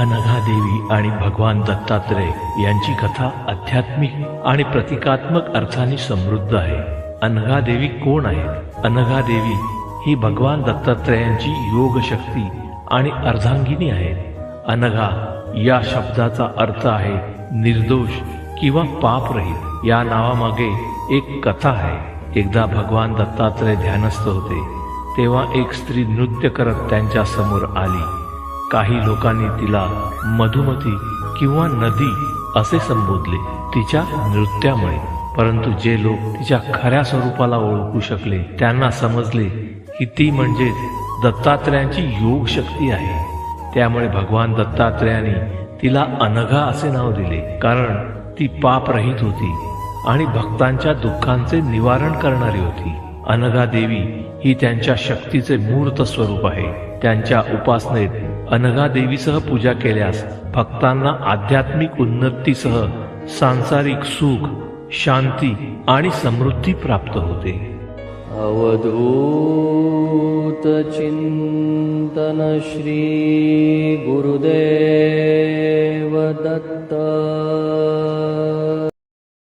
अनघादेवी आणि भगवान दत्तात्रय यांची कथा आध्यात्मिक आणि प्रतिकात्मक अर्थाने समृद्ध आहे. अनघादेवी कोण आहेत? अनघादेवी ही भगवान दत्तात्रयांची योग शक्ती आणि अर्धांगिनी आहेत. अनघा या शब्दाचा अर्थ आहे निर्दोष किंवा पापरहित. या नावामागे एक कथा आहे. एकदा भगवान दत्तात्रय ध्यानस्थ होते तेव्हा एक स्त्री नृत्य करत त्यांच्यासमोर आली. काही लोकांनी तिला मधुमती किंवा नदी असे संबोधले तिच्या नृत्यामुळे. परंतु जे लोक तिच्या खऱ्या स्वरूपाला ओळखू शकले त्यांना समजले की ती म्हणजे दत्तात्रयांची योग शक्ती आहे. त्यामुळे भगवान दत्तात्रयाने तिला अनघा असे नाव दिले कारण ती पापरहित होती आणि भक्तांच्या दुःखांचे निवारण करणारी होती. अनघा देवी ही त्यांच्या शक्तीचे मूर्त स्वरूप आहे. त्यांच्या उपासनेत अनघा देवीसह पूजा केल्यास भक्तांना आध्यात्मिक उन्नतीसह सांसारिक सुख शांती आणि समृद्धी प्राप्त होते. अवधूत चिंतन श्री गुरुदेव दत्त